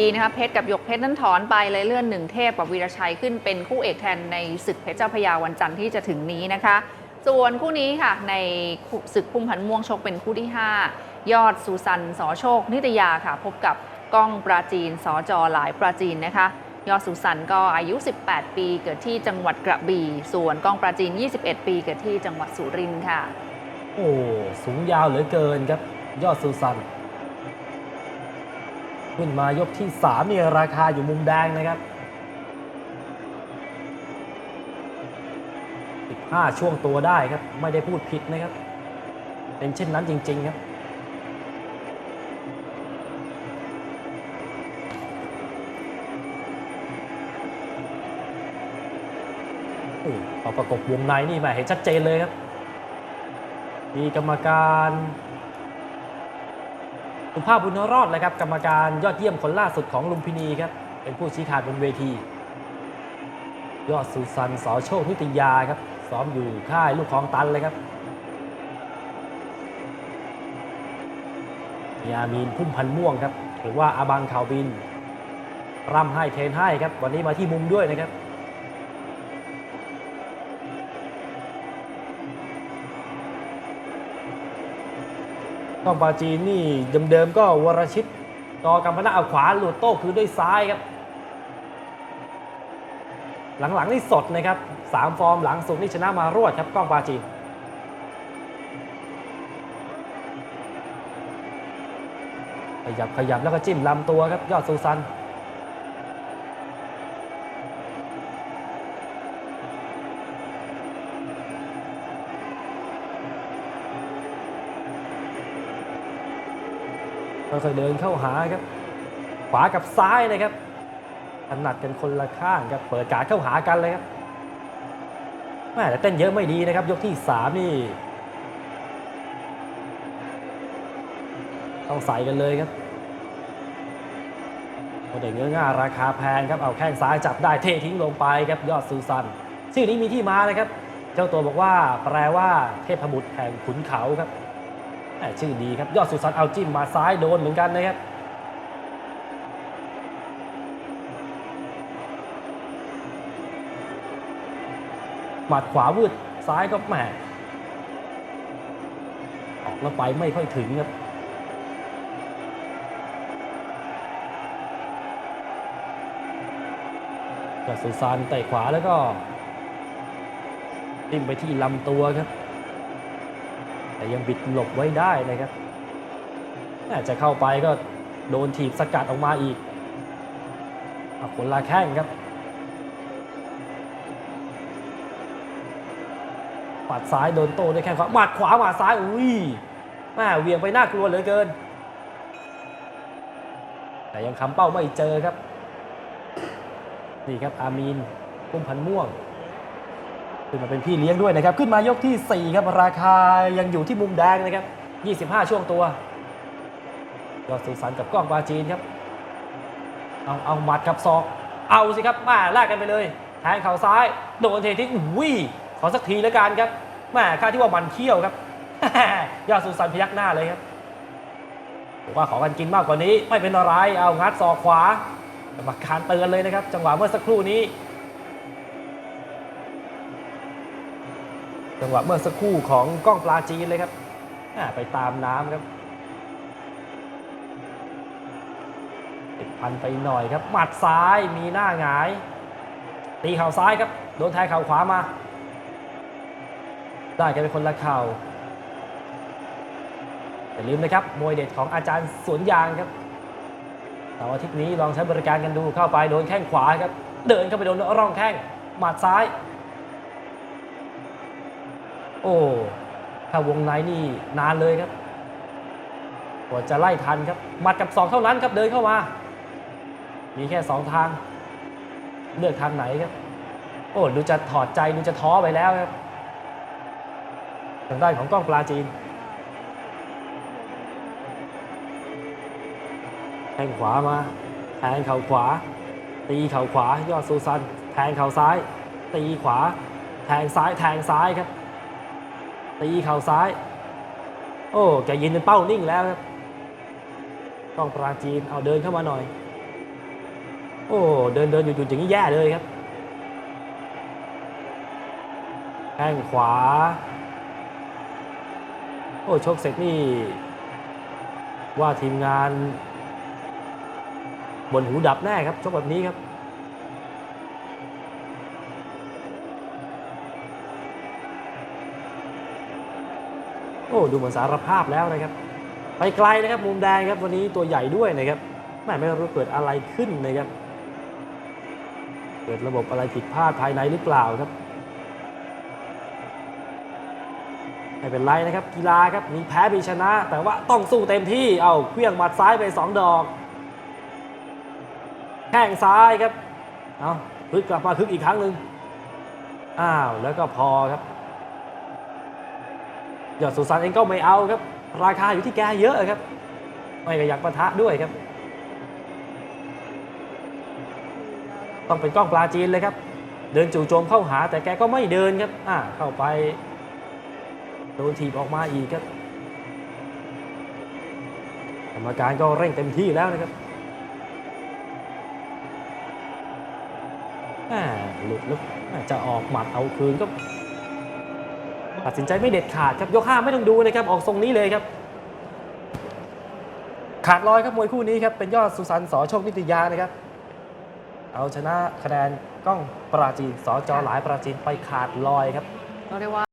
ทีนะคะเพชรกับหยกเพชรนั้นถอนไปเลยเลื่อนหนึ่งเทพกับวีรชัยขึ้นเป็นคู่เอกแทนในศึกเพชรเจ้าพยาวันจันทร์ที่จะถึงนี้นะคะ ส่วนคู่นี้ค่ะในศึกพุ่มพันม่วงชกเป็นคู่ที่ 5 ยอดสุสันสอโชค นิตยาค่ะ พบกับก้องปราจีนสอจอหลายปราจีนนะคะ ยอดสุสันก็อายุ 18 ปีเกิดที่จังหวัดกระบี่ ส่วนก้องปราจีน 21 ปีเกิดที่จังหวัดสุรินทร์ค่ะ โอ้สูงยาวเหลือเกินครับยอดซูซัน ขึ้นมายกที่3นี่ราคาอยู่มุมแดงนะครับ 15 ช่วงตัวได้ครับ ไม่ได้พูดผิดนะครับ เป็นเช่นนั้นจริง ๆ ครับอ้พอประกบวงในนี่แหมเห็นชัดเจนเลยครับ มีกรรมการ สุภาพบุญรอดเลยครับกรรมการยอดเยี่ยมคนล่าสุดของลุมพินีครับเป็นผู้ชี้ขาดบนเวที ยอดสุสันสอโชคนิตยาครับซ้อมอยู่ค่ายลูกคลองตันเลยครับมีอามีนพุ่มพันธ์ม่วงครับหรือว่าอาบังข่าวบิน ร่ำให้เทนให้ครับ วันนี้มาที่มุมด้วยนะครับ ต้องปาจีนนี่เดิมๆก็วรชิตต่อกำพนาเอาขวาหลุดโต้คือด้วยซ้ายครับ หลังๆนี่สดนะครับสามฟอร์มหลังสุดนี่ชนะมารวดครับกล้องปาจีนขยับขยับแล้วก็จิ้มลำตัวครับยอดซูซัน ค่อยๆเดินเข้าหาครับ ขวากับซ้ายเลยครับถนัดกันคนละข้างครับเปิดการเข้าหากันเลยครับแม่แต่เต้นเยอะไม่ดีนะครับ ยกที่สามนี่ต้องใส่กันเลยครับโอเด็กเงื้อง่าราคาแพงครับเอาแข้งซ้ายจับได้เททิ้งลงไปครับยอดซูซันชื่อนี้มีที่มานะครับ เจ้าตัวบอกว่าแปลว่าเทพบุตรแห่งขุนเขาครับ ชื่อดีครับ ยอดสุสันเอาจิ้มมาซ้ายโดนเหมือนกันนะครับหมัดขวาวืดซ้ายก็แหมออกแล้วไปไม่ค่อยถึงครับยอดสุสานเตะขวาแล้วก็จิ้มไปที่ลำตัวครับ แต่ยังบิดหลบไว้ได้นะครับน่าจะเข้าไปก็โดนถีบสกัดออกมาอีกเอาคนละแข้งครับ ปัดซ้ายโดนโต้ด้วยแข้งขวาหมัดขวาหมัดซ้าย อุ้ยแม่เวียงไปน่ากลัวเหลือเกิน แต่ยังคำเป้าไม่เจอครับ นี่ครับอามีนพุ่มพันม่วง ขึ้นมาเป็นพี่เลี้ยงด้วยนะครับ ขึ้นมายกที่ 4 ครับ ราคายังอยู่ที่มุมแดงนะครับ 25 ช่วงตัวยอดสุสันกับกล้องปาจีนครับ เอาเอาหมัดกับศอก เอาสิครับมาแลกกันไปเลย แทงเข่าซ้าย โดนเททิ้งอุ้ยขอสักทีแล้วกันครับแม่ค่าที่ว่ามันเขี้ยวครับยอดสุสันพยักหน้าเลยครับบอกว่าขอกันกินมากกว่านี้ไม่เป็นอะไร เอางัดศอกขวา กรรมการเตือนเลยนะครับ จังหวะเมื่อสักครู่นี้ จังหวะเมื่อสักครู่ของกล้องปลาจีนเลยครับไปตามน้ำครับติดพันไปหน่อยครับ หมัดซ้ายมีหน้าหงาย ตีเข่าซ้ายครับ โดนแทงเข่าขวามา ได้กันเป็นคนละเข่าอย่าลืมนะครับ มวยเด็ดของอาจารย์สวนยางครับเสาร์อาทิตย์นี้ลองใช้บริการกันดูเข้าไปโดนแข้งขวาครับ เดินเข้าไปโดนร่องแข้งหมัดซ้าย โอ้ถ้าวงในนี่นานเลยครับกว่าจะไล่ทันครับหมัดกับสองเท่านั้นครับเดินเข้ามา มีแค่สองทาง เลือกทางไหนครับ โอ้ดูจะถอดใจดูจะท้อไปแล้วครับทางด้านของกล้องปลาจีนแทงขวามา แทงเข่าขวา ตีเข่าขวา ยอดซูซัน แทงเข่าซ้าย ตีขวา แทงซ้ายแทงซ้ายครับ ตีเข่าซ้าย โอ้แกยืนเป็นเป้านิ่งแล้วครับ ต้องปราจีนเอาเดินเข้ามาหน่อย โอ้เดินเดินหยุดหยุดอย่างนี้แย่เลยครับแข้งขวา โอ้ชกเสร็จนี่ ว่าทีมงาน บนหูดับแน่ครับชกแบบนี้ครับ โอ้ดูเหมือนสารภาพแล้วนะครับ ไปไกลนะครับมุมแดงครับวันนี้ตัวใหญ่ด้วยนะครับแม่ไม่รู้เกิดอะไรขึ้นนะครับ เกิดระบบอะไรผิดพลาดภายในหรือเปล่าครับไม่เป็นไรนะครับกีฬาครับมีแพ้มีชนะ แต่ว่าต้องสู้เต็มที่เอาเครื่องหมัดซ้ายไปสองดอก แข้งซ้ายครับเอาพึกกลับมาคึกอีกครั้งหนึ่งอ้าวแล้วก็พอครับ ยอดสุสานเองก็ไม่เอาครับ ราคาอยู่ที่แกเยอะครับ ไม่ก็อยากปะทะด้วยครับ ต้องเป็นกล้องปลาจีนเลยครับ เดินจู่โจมเข้าหาแต่แกก็ไม่เดินครับอ่าเข้าไปโดนถีบออกมาอีกครับกรรมการก็เร่งเต็มที่แล้วนะครับแหม่หลุดแล้วจะออกหมัดเอาคืนก็ ตัดสินใจไม่เด็ดขาดครับยกห้าไม่ต้องดูนะครับออกทรงนี้เลยครับ ขาดลอยครับมวยคู่นี้ครับเป็นยอดสุสานสอโชคนิตยานะครับ เอาชนะคะแนนกล้องปราจีนสอจอหลายปราจีนไปขาดลอยครับเราเรียกว่า